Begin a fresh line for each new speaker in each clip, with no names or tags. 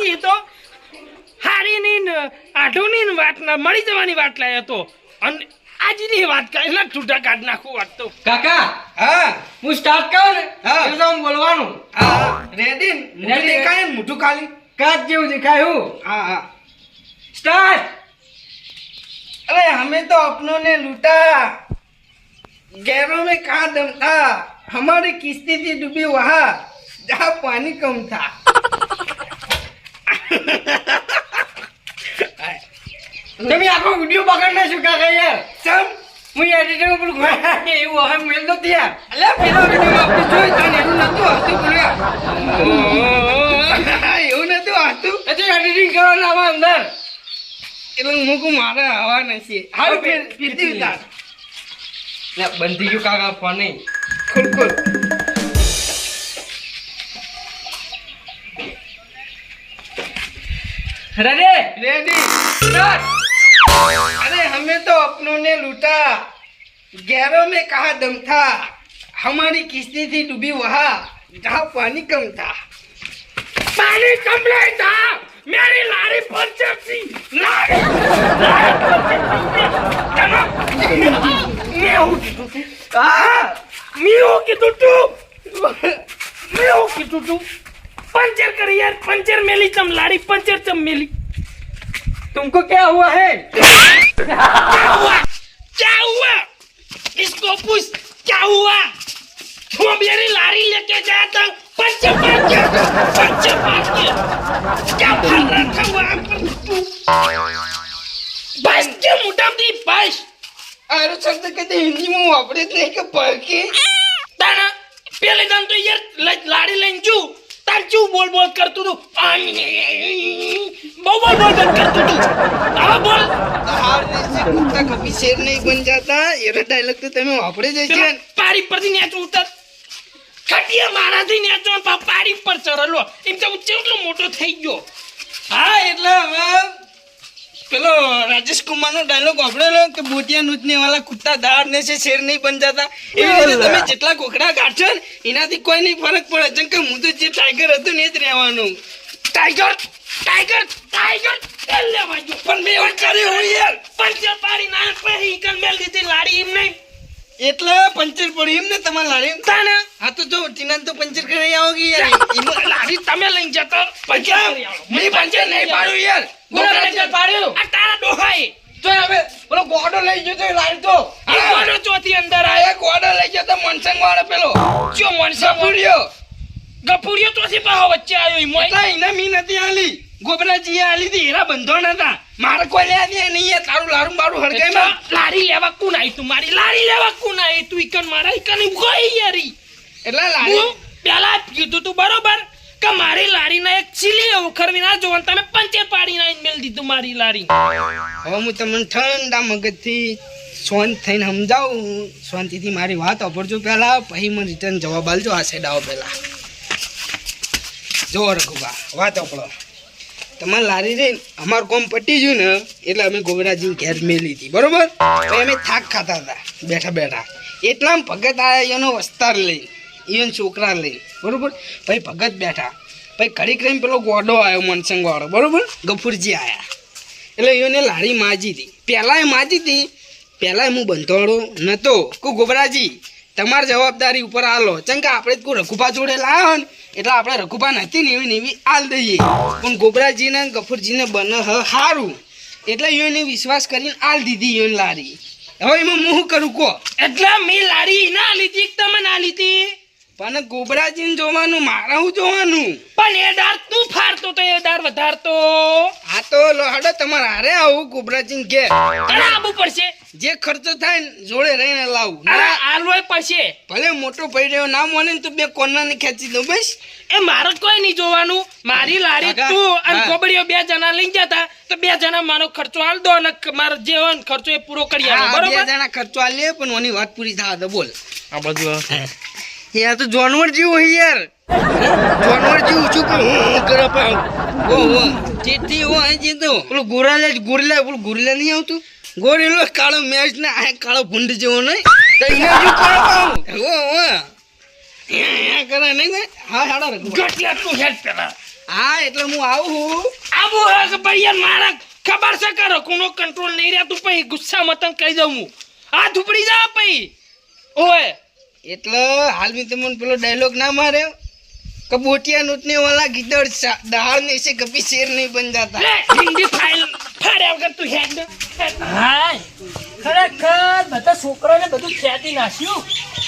હતી એ તો હારીની ને આઢુની ને વાત ના મળી જવાની વાત લાયો તો અને આજની વાત કાઢી ના છૂટા કાઢ નાખું વાત તો
કાકા
હા
હું સ્ટાર્ટ કરું ને
હા.
એટલે હું બોલવાનું
હા રેડી ને
Ready.
દેખાય ને મોઢું ખાલી
કાચ જેવું દેખાય હું
હા હા
સ્ટાર્ટ
अरे हमें तो अपनों ने लूटा गैरों में कहा दम था हमारी किस्ती थी डूबी वहाँ जहाँ पानी कम था
તમે આખો વીડિયો બગાડ શું કાકા યાર.
ચમ?
હું એડિટર ઉપર એવું હવે મેલ તો ત્યાં
અલ્યા પેલો વીડિયો આપણે જોઈ તો ને એવું નતું હતું બોલ્યા એવું નતું હતું
હજી એડિટિંગ કરવાનું આવા અંદર.
એટલે મૂકું મારે હવા નથી. હાલ ફેર ફીરતી ઉતાર.
બંધી ગયું કાકા ફોન નહીં.
ખુલ. ખુલ
રેડી
रेडी
સ્ટાર્ટ
अरे हमें तो अपनों ने लूटा गैरों में कहा दम था हमारी किस्ती थी डूबी वहाँ जहाँ पानी कम था
પાણી કમ્પ્લેટ था मेरी लारी पंचर थी लारी मैं हूँ
हाँ
मैं हूँ कि तू तू मैं हूँ कि तू तू पंचर कर यार पंचर मिली चम लाड़ी पंचर चम मिली
तुमको क्या हुआ है
क्या हुआ क्या हुआ इसको पूछ क्या हुआ वो मेरी लाड़ी लेके गया था पंचर पंचर पंचर पंचर क्या भर रखा हुआ पर तू बस के मुटा दी बस
अरे चलते कहते हिंदी में वापरे नहीं के पढ़ के
ताना पहले दान तो यार लाड़ी लेंजू તારચું બોલ બોલ કરતું તું. બહુ બોલ બોલ બંધ કરતું તું. હવે બોલ.
કુત્તા કપી શેર નહીં બન જાતા એરો ડાયલોગ તો તમે વાપરે
જઈ
છે.
પારી પરથી નેચ ઉતર. કટિયા મારાથી નેચ પારી પર ચડલો એમ તો હું ચેટલો મોટો થઈ ગયો.
હા એટલે હવે પેલો રાજેશ કુમાર નો ડાયલોગ વાપરેલો કે બોટિયા નૂચને વાળા કુત્તા દાર ને છે શેર નહીં બન જતા? એવી રીતે તમે જેટલા કોકડા કાઢશો ને એનાથી કોઈ નહીં ફરક પડે. જેમ કે હું તો જે ટાઈગર હતું ને એ જ રહેવાનું.
ટાઈગર ટાઈગર ટાઈગર પણ મેં વાર કર્યું યાર. પંચર પાડી ના પછી કન મેલ દીધી લાડી એમ નહીં
એટલે પંચર પડ્યું એમ ને તમારે લારી
તાના?
હા તો જો ટીનાને તો પંચર કરી આવોગે યાર? એમાં
લાડી તમે લઈને જતા. પંચર કરી
પંચર નહીં પાડ્યું યાર.
બોલો પંચર. પાડ્યું. આ તારા ડોહાઈ
તો હવે પેલો ગોડો લઈ ગયો તો લારી તો.
કોનો ચોથી અંદર આયો.
ગોડો લઈ ગયો તો મનસંગ વાળો પેલો.
ચો મનસા
સપુડિયો
ગપુરિયો ચોથી પાહો વચ્ચે આવ્યો ઈ એટલે
એટલા એને મી નથી આલી ગોબરાજી આલી હતી. હેરા બંધો નતા મારે કોઈ લે નહીં તારું લારું મારું હડકાઈ માં
લારી લેવા કોણ આઈ તું? મારી લારી લેવા કોણ આઈ તું? ઇકન મારા ઇકન ગઈ યારી
એટલે લારી
પેલા કીધું તું બરોબર? કે મારી લારીના એક ચીલી ઉખરવી ના જોવાનું તમે પંચે પાડી ના મેલ દીધું મારી લારી.
હવે હું તમને ઠંડા મગજથી શાંત થઈને સમજાવું. શાંતિથી મારી વાત અપરજો પેલા પછી મને રિટર્ન જવાબ આલજો આ સાઈડ આવો પહેલા. જો રઘુભા વાત અપડો તમારે લારી રે અમારું કોમ પટી ગયું ને, એટલે અમે ગોબરાજી ઘેર મેલી હતી, બરોબર? અમે થાક ખાતા હતા, બેઠા બેઠા. એટલા ભગત આવ્યા એનો વસ્તાર લઈ ઇવન છોકરા લઈ બરોબર? ભાઈ ભગત બેઠા. ભાઈ ઘડી કરીને પેલો ગોડો આવ્યો મનસંગ વાળો, બરોબર? ગફુરજી આવ્યા એટલે એને લારી માજી હતી. પહેલાં એ માજી હતી, પહેલાં હું બંધોડો નહોતો કો ગોબરાજી તમારી જવાબદારી ઉપર આલો. ચમ કે આપણે કોઈ રઘુભા જોડે લાવ્યો ને એટલે આપણે રઘુભા નથી ને એવી ને એવી આલ દઈએ. પણ ગોબરાજીને ગફુરજીને બને હ સારું એટલે એને વિશ્વાસ કરીને આલ દીધી એને લારી. હવે એમાં હું કરું કહો?
એટલે મેં લારી ના લીધી કે તમે ના લીધી?
પણ ગોબરાજીને જોવાનું મારે હું જોવાનું?
પણ એ દાર તું ફાડતો તો એ દાર વધારતો.
આ તો લો હડો તમારે હારે આવું ગોબરાજીને ઘેર.
તને આબુ પડશે.
જે ખર્ચો થાય ને જોડે રહીને લાવું. ના.
પડશે.
ભલે મોટો પડ્યો ના મોને તું બે કોર્નર ખેંચી દઉં બસ.
એ મારે કોઈ નહીં જોવાનું. મારી લારી તું અને
હા.
ગોબડીઓ બે જણા લઈ જતા તો બે જણા મારો ખર્ચો હાલ દો અને મારો જે હોય ખર્ચો એ પૂરો કરી આલો
બરોબર? બે જણા ખર્ચો આલે પણ ઓની વાત પૂરી થવા દો બોલ.
આ બધું
યાર તો જાનવર જેવું હોય યાર. જાનવર જેવું છું કે હું હું કરે પણ ઓ ઓ. ચેટી હો આ જીતો પેલું ગોરાલા ગોરેલા પેલું ગોરેલા નહીં આવતું? ગોરેલો કાળો મેચ ને આ કાળો ભૂંડ જેવો નહીં. તો એને જો કરે પાઉં? ઓ ઓ. કરે નહીં હા હાડો
ગટલા તું હેડ પેલા.
હા એટલે હું આવું છું.
આવું હે કે ભાઈ યાર મારા ખબર છે કરો કોનો કંટ્રોલ નહીં રહેતું પછી ગુસ્સા મતન કહી દઉં હું. હાથ ઉપડી જા પછી. ઓય.
એટલે હાલ મેં તમને પેલો ડાયલોગ ના માર્યો કે બોટિયા નૂટને વાલા ગીદર દહાડ ને છે કપી શેર નહીં બન
જતા હિન્દી ફાઇલ ફાડ્યા વગર તું હેડ
હાય ખરેખર બધા છોકરાને બધું ખેતી નાખ્યું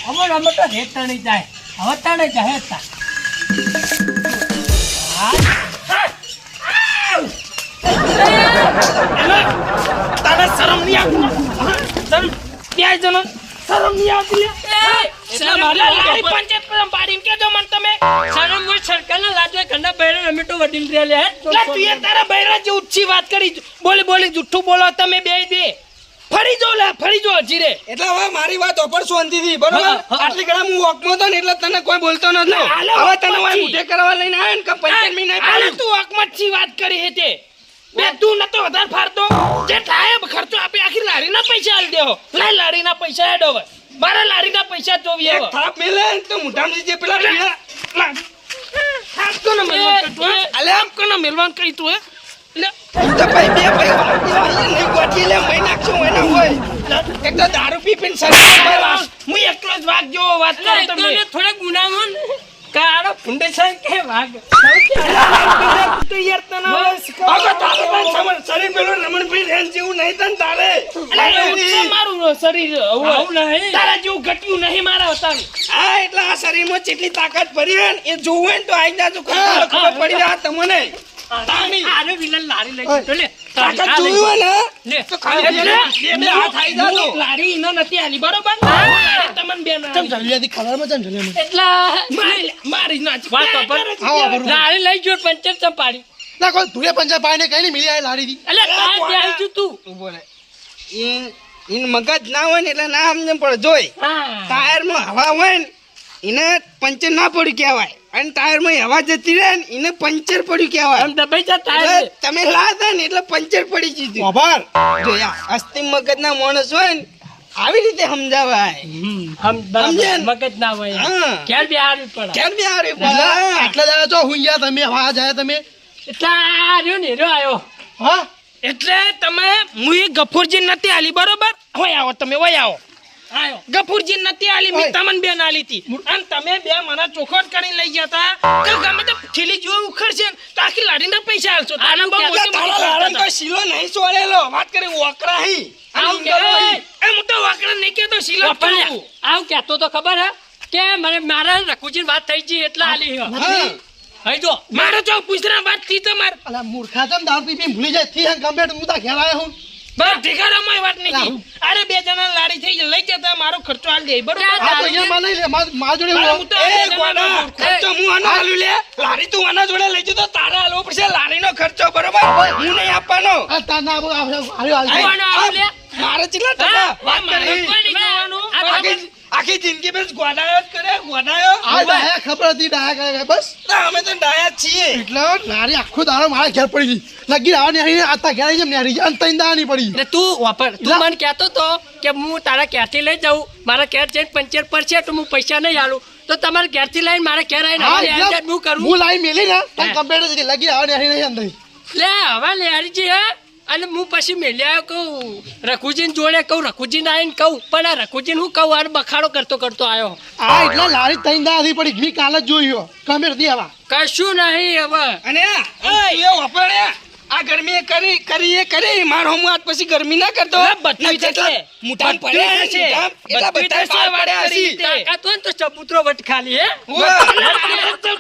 અમર અમર તો રેત તણી જાય હવે તાણે જાય તા
તને શરમ નહીં આવતી શરમ ત્યાં જનો શરમ નહીં આવતી પંચાયત પર પાડીને કહેજો મને તમે.
શરમ હોય સરકારના લાજે ઘરના બહેરે અમે તો વડીલ રહ્યા લે
લે તું તારા બૈરા જે ઉચ્ચી વાત કરી બોલી બોલી જુઠ્ઠું બોલો તમે બે બે. ફરી જો લે ફરી જો હજી
એટલે હવે મારી વાત ઓપર શાંતિથી બરોબર?
હા, હા.
આટલી ઘણા હું વોકમાં હતો ને એટલે તને કોઈ બોલતો નતો હવે તને
વોકમાં
કરવા લઈને આવ્યો ને કે પંચાયત મહિના
આલે તું અકમતથી વાત કરી હતી તે. બે તું નતો વધારે ફાડતો. જે થાય ખર્ચો આપી આખી લારીના પૈસા આલી દેહો. લાય લારીના પૈસા હેડો હવે મારા લારીના પૈસા જોવી
એક થાપ મેલે તો મુઢામાંથી જે પેલા પીળા.
લા. થાપ કોને મેલવાન કઈ તું, હે?
અલે આમ
કોને મેલવાન કરી તું, હે? લે,
તો ભાઈ બે ભાઈ નહીં ગોઠી લે મહી નાખશું એના હોય એક તો દારૂ પી પીને શરીર
હું એકલો જ વાગ જો વાત કરું તમને.
થોડા ગુનામાં કાળો ફુંડે છે કે વાઘ
તો યાર તને હવે
આગળ
શીખવાડો.
તારે પણ સમર- શરીર પેલું રમણભાઈ રેન જેવું નહીં તને તારે
અલા, એવું છે મારું શરીર
આવું નહીં.
તારા જેવું ઘટ્યું નહીં મારા વતાનું.
હા એટલે આ શરીરમાં જેટલી તાકાત ભરી હોય એ જોવું ને તો આઈ જાજો ખબર પડી જાય તમને.
આરે વિલન લારી લઈ જતો લે.
તાકાત જોયું ને
લે.
તો ખાલી જાજો.
લારી નથી આલી, બરોબર? તમને બેન.
એટલા
મારી-.
વાત પર. લારી લઈ જો પંચર ચંપાડી
ના કોઈ ધૂળે પંચા પાઈને કઈ નહીં મિલી આ લારી
છું તું.
બોલે. ઈન મગજ ના હોય ને એટલે ના સમજણ પડે. જોઈ ટાયરમાં હવા હોય ને એને પંચર ના પડ્યું કહેવાય. અને ટાયરમાં હવા જતી રહે ને એને પંચર પડ્યું કહેવાય.
આમ દબાઈ જા ટાયર
તમે લાતા ને એટલે પંચર પડી જીધું
આભાર.
જોયા અસ્થિ મગજ ના માણસ હોય ને આવી રીતે સમજાવાય. ને?
મગજ ના હોય. ક્યારે બી હારું પડે.
કેમ બી હારી
એટલે
બોલા
આટલા દાડા તો હું ગયા તમે હવા જાય તમે.
એટલે આ રહ્યો ને રહ્યો આવ્યો.
હા?
એટલે તમે હું એ ગફુરજી નથી આલી બરોબર? હોય આવો તમે હોય આવો. ગફુરજી નથી આલી મેં
ઓય.
બેન આલી હતી અને તમે બે મને ચોખવટ કરીને લઈ ગયા હતા તો ગમે તો થેલી જો ઉખડશે તો આખી લાડીના પૈસા આલશો. તારા બહુ મોટી મોટી
લાડન
વાત
શીલો નહીં છોડેલો વાત કરે વોકરા હી. અને
આવું
ઈંડો
કે?
એ હું તો વકરા નહીં કેતો શીલો
આવ કહું. તો ખબર હે કે મને મારા રઘુજી વાત થઈ ગઈ એટલે આલી. હઈ જો.
મારો જો પૂછરા વાતથી તમાર.
અલા મૂર્ખા તમે દાવ પી પી ભૂલી જાય. થી હે ગમે હું તા ઘેર આવ્યો હું.
બસ ઠીકારામાં વાત નહીં અરે બે જણા લાડી થઈ લઈ જતા મારો ખર્ચો હાલ દે. બરોબર?
આ તો નહીં લે માર- માર જોડે હું
હું તો
એ ગોડા, ખર્ચો હું. આનો હાલું લે? લાડી તું આના જોડે લઈ જતો તારા આલવો પડશે. લાડીનો ખર્ચો બરોબર? હું. નહીં આપવાનો.
આ તાર ના આવો, આવો?
મારે કેટલા ટકા વાત કરી
કોઈ નહીં જોવાનું.
આ
આખી જિંદગી બસ ગોડાયો જ કરે ગોડાયો
આ ડાયા ખબર હતી ડાયા કરે બસ.
ના, અમે તો ડાયા છીએ.
એટલે નારી આખો દાડો મારા ઘેર પડી ગઈ. લગી આવા ને આતા ઘેર જેમ ને આવી અને તઈ નહીં પડી.
ને તું વાપર. તું મને કહેતો તો કે હું તારા ક્યાંથી લઈ જાઉં. મારા ઘેર જઈને પંચર પર છે તો હું પૈસા નહીં આલું. તો તમારે ઘેરથી લઈને મારા ઘેર આવીને
હા,
હવે
એટલે
હું કરું?
હું લાઈ મેલી ને તને. કમ્પ્લેટ લગી આવા ને આવી નહીં અંદર.
લે હવે લેરીજી હે. અને હું પછી મેલ્યા કહું રઘુજીને જોડે કહું રઘુજીને આવીને કહું પણ આ રઘુજીને હું કહું આને બખાડો કરતો કરતો આવ્યો
આ એટલે લારી તઈ દાડા પડી ઘી કાલે જ જોયું કમેર દી આવા.
કશું નહીં હવે.
અને એ વાપરે આ ગરમી કરી કરી એ કરી. માર હું આજ પછી ગરમી ના કરતો. બતાવી
છે
મુઠાન
પડે
છે એટલા
બધા
હશે.
તે.
તાકાત હોય તો ચબૂતરો વટ ખાલી હે.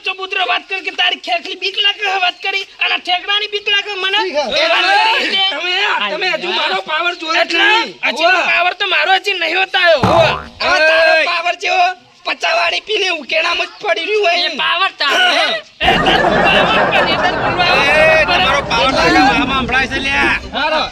ચબૂતરો વાત કર કે તારી ખેખલી બીક લાગે વાત કરી? અને ઠેકડાની બીક લાગે મને.
તમે તમે હજુ મારો પાવર જોયો છે
એટલે. હજી પાવર તો મારો હજી નહીં હોતાયો
આ તારો પાવર જેવો પચાવાળી પીને ઉકેડામાં જ પડી રહ્યું હોય.
પાવર તારો હે?
પાવર પણ એ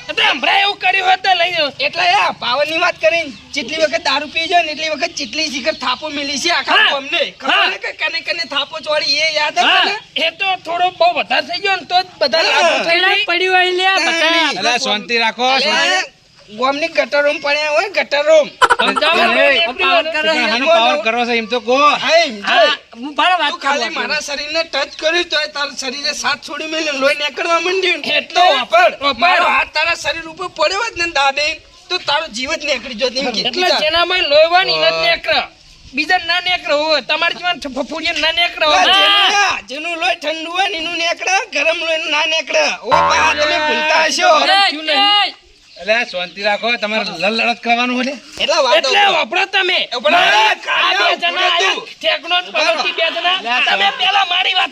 એટલે હમણાં એવું કર્યું હોત તો લઈ જાઓ.
એટલે આ પાવરની વાત કરીને જેટલી વખત દારૂ પી જાય ને એટલી વખત જેટલી શિખર થાપો મિલી છે આખા અમને ખબર કે કને કને થાપો ચોળી એ યાદ હે
એ તો થોડો બહુ વધારે થઈ ગયો ને તો બધા લાગુ થઈ
પડ્યું હોય બધા
શાંતિ રાખો
ગોમની ગટરોમ પડ્યા હોય ગટરોમ
પાવર કરે છે.
કરો છો એમ તો
હા
ભારે વાત
ખાલી
કરું
મારા શરીરને ટચ કર્યું તો તારા શરીરે સાથ છોડી મેલ્યું લોહી નીકળવા માંડ્યું
એટલો
વાપર. મારો હાથ તારા શરીર ઉપર પડ્યો જ ને દાબે તો તારો જીવ જ નીકળી જો એમ તાર.
જેનામાં લોહી હોય ને એને જ નેકળે. બીજા ના નેકરો હોય તમારી જીવન ફફુડિયા ના નેકરો.
જેનું લોહી ઠંડુ હોય ને એનું નીકળે ગરમ લોહી ના નીકળે ઓ બા તમે ભૂલતા હશો
એટલે શાંતિ રાખો તમારે લડત કરવાનું હોય
એટલે
એટલે વાપરો તમે બે જણા. તમે પેલા મારી વાત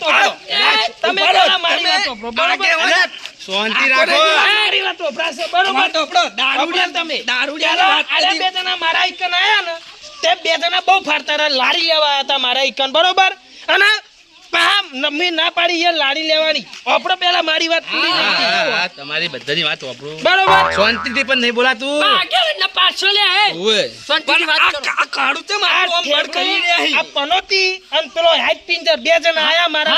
તમે પેલા મારી
તમે
વાત વાપરો, બરોબર?
આગે હોય.
શાંતિ રાખો
મારી વાત વપરાશે, બરોબર?
વાતો દારૂડિયા
તમે.
દારૂડિયાની
પેલા
વાત
આલા
કરી.
બે જણા મારા ઈકન આયા ને તે બે જણા બહુ ફાડતા રહ્યા લારી લેવા હતા મારા ઇકન બરોબર અને નમી ના પાડી લારી લેવાની આપણો પેલા મારી વાત પૂરી
તમારી બધાની વાત વાપરું
બરોબર
શાંતિથી પણ નહીં બોલાતું
આગળ ને પાછો લે હે
ઓવે.
શાંતિથી વાત કરો.
આ કાળું તો
આ
આમ બળ કરી રહ્યા
આ પનોતી અને પેલો હાઈટ પિંજર બે જણા આયા મારા?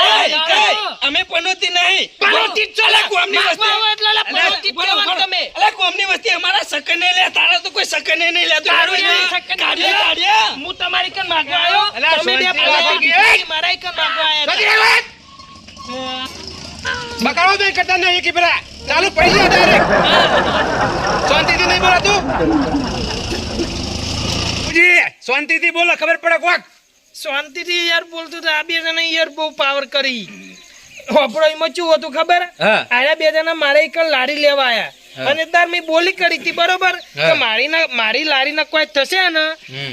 અમે પનોતી નહીં
પનોતી જ છો લે.
કોમની વસ્તી.
એટલે પનોતી
બોલો.
તમે.
કોમની વસ્તી અમારા સકને લે તારા તો કોઈ સકને નહીં લેતું
તારું. સકન
કાઢ્યા,
હું તમારી કન માગવા આવ્યો તમે બે પનોતી મારા કન માગવા હતા.
બકાળો તો કરતા નહીં કે પેલા ચાલુ પડી જાય ડાયરેક્ટ શાંતિથી નહીં બોલાતું? જી શાંતિથી બોલો ખબર પડે કોક?
શાંતિથી યાર બોલતો તો આ બે જણા યાર બહુ પાવર કરી. હોપડો એમાં શું હતું ખબર. આયા બે જણા મારે એક લારી લેવા આયા. અને તાર મેં બોલી કરી હતી બરોબર? કે મારી મારી લારી ના કોઈ થશે ને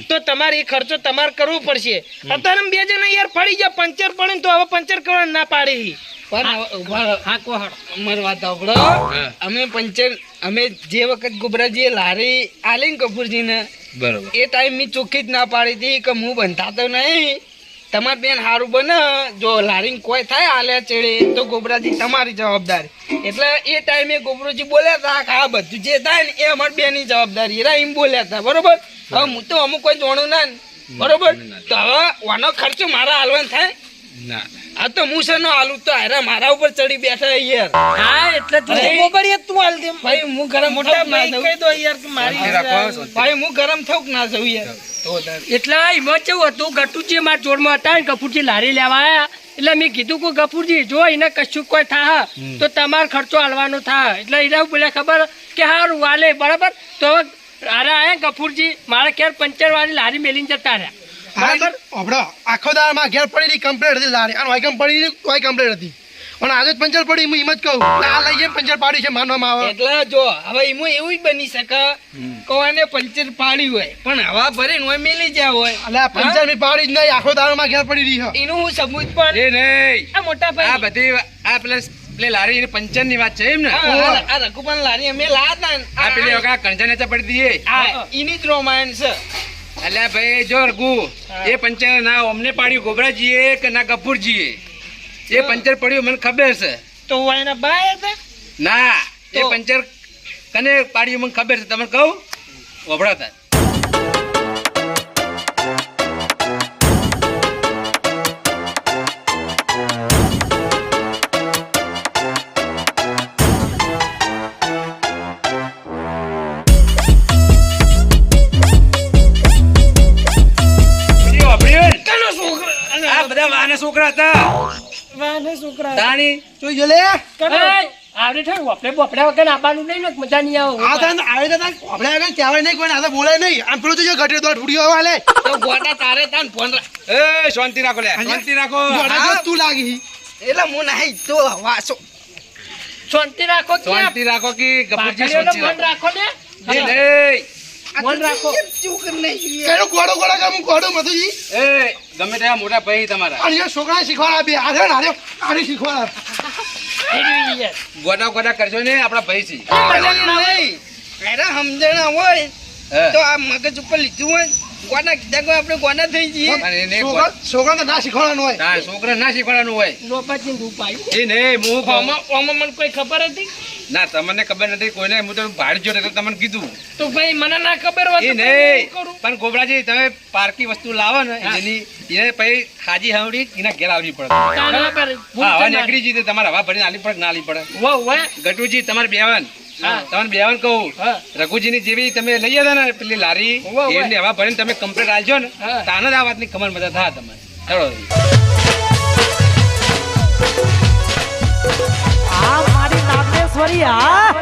તો તમારે એ ખર્ચો તમારે કરવો પડશે. અત્યારે બે જણા યાર ફરી ગયા પંચર પડે તો હવે પંચર કરવાનું ના પાડી.
અમે પંચર અમે જે વખત ગોબરાજીએ લારી આલી ને
બરોબર.
એ ટાઈમ મેં ચોખ્ખી જ ના પાડી હતી કે હું બંધાતો નહીં. તમારે બેન સારું બને જો લારીંગ કોઈ થાય આલ્યા ચેડે તો ગોબરાજી તમારી જવાબદારી. એટલે એ ટાઈમે ગોબરોજી બોલ્યા હતા કે આ બધું જે થાય ને એ અમારી બેની જવાબદારી. એરા એમ બોલ્યા હતા બરોબર? હવે હું તો અમુક કોઈ જોણું ના બરોબર? તો હવે વાનો ખર્ચો મારા હાલવાનો થાય
ના.
આ તો હું નો આલુ તો આરા મારા ઉપર ચડી બેઠા યાર.
હા એટલે તું. ગોબરીએ તું આલ દે.
ભાઈ હું ગરમ
મોટા ભાઈ? કહી દો યાર કે મારી.
ભાઈ હું ગરમ થઉં ના થઉં યાર.
એટલે એમાં કેવું હતું ગટુજી મારા જોડમાં હતા ને ગફુરજી લારી લેવા આવ્યા એટલે મેં કીધું કે ગફુરજી જો એને કશું કોઈ થા તો તમારો ખર્ચો હાલવાનો થા એટલે એને બોલ્યા ખબર કે હારું વાલે બરાબર? તો હવે આરા આયા ગફુરજી મારા ઘેર પંચર વાળી લારી મેલીને જતા રહ્યા. બરાબર
આપડો આખો દાડા માં ઘેર પડી રહી કમ્પ્લેટ હતી લારે અને વાય કંપની વાય કમ્પ્લેટ હતી પણ આજે પંચર પડી હું એમ જ કહું આ લઈ પંચર પાડી છે માનવામાં આવે
એટલે જો હવે એમાં એવું જ બની શકે કોને પંચર પાડ્યું હોય પણ હવા ભરે નો મેલી જ્યાં હોય
એટલે પંચર મેં પાડી જ નહીં આખો દાડા માં ઘેર પડી રહી છે
એનું હું સબૂત પણ
એ નહીં
આ મોટા
આ બધી આ પ્લસ પેલી લારી પંચરની વાત છે એમ ને
આ- આ લારી અમે લાયા હતા
આ પેલી વખત કંચા નેચા પડી હતી એ.
આ એની જ રોમાયણ છે
અલ્યા ભાઈ જો અર્ગુ એ પંચર ના અમને પાડ્યું ગોબરાજીએ કે ના ગફુરજીએ? એ પંચર પડ્યું મને ખબર છે.
તો હું એના બાય હતા?
ના એ પંચર કને પાડ્યું મને ખબર છે. તમને કહું? વભડાતા
છોકરા
હતા.
વાને છોકરા.
તાણી.
જોઈ જો લે.
આવડે થાય વપડે બપડે વગર આવવાનું નહીં ને મજા નહીં આવે.
આ થાય ને આવી રીતે વગર કહેવાય નહીં કોઈ આ બોલાય નહીં. આમ પેલું તો જો ઘટે દોડ ઉડી હવા લે
તો ગોટા તારે તાન ફોન.
એ શાંતિ રાખો લે શાંતિ રાખો.
ગોટા જો તું લાગી.
એટલે હું નહીં તો વાસો
શાંતિ રાખો કે
શાંતિ રાખો કે ગફુરજી શાંતિ રાખો.
ને.
લે.
મન રાખો.
કયો મધુજી?
એ ગમે ત્યાં મોટા ભાઈ તમારા.
અને છોકરા શીખવાડા બે આરે ને આરે આરે શીખવાડા.
ગોડા ગોડા કરજો ને આપણા ભાઈ છે.
સમજણ હોય તો આ મગજ ઉપર લીધું હોય ગોના કીધા આપણે ગોના થઈ જઈએ?
અને એને
છોકરા છોકરા તો ના શીખવાડવાનું હોય.
ના છોકરા ના શીખવાડવાનું હોય.
લોપાથી ધૂપ આવ્યું
એ નહીં હું કહું.
આમાં આમાં મને કોઈ ખબર હતી?
ના તમને ખબર નથી કોઈને હું તો ભાડ જો તો તમને કીધું.
તો ભાઈ મને ના ખબર
નહીં પણ ગોબરાજી તમે પારકી વસ્તુ લાવો ને એની એને પછી હાજી હાવડી એના ઘેર આવવી પડે. હવા નીકળી જઈ તમારે હવા ભરીને આલી પડે ના આલી પડે.
વાહ, વાહ.
ગટુજી તમારે બેવાન. તમને બેવાન કહું
હા.
રઘુજીની જેવી તમે લઈ હતા ને પેલી લારી. એમને હવા ભરીને તમે કમ્પ્લેટ આલજો ને. તાને જ આ વાતની ખબર બધા થાય તમારે ચલો
આ મારી નાગેશ્વરી આ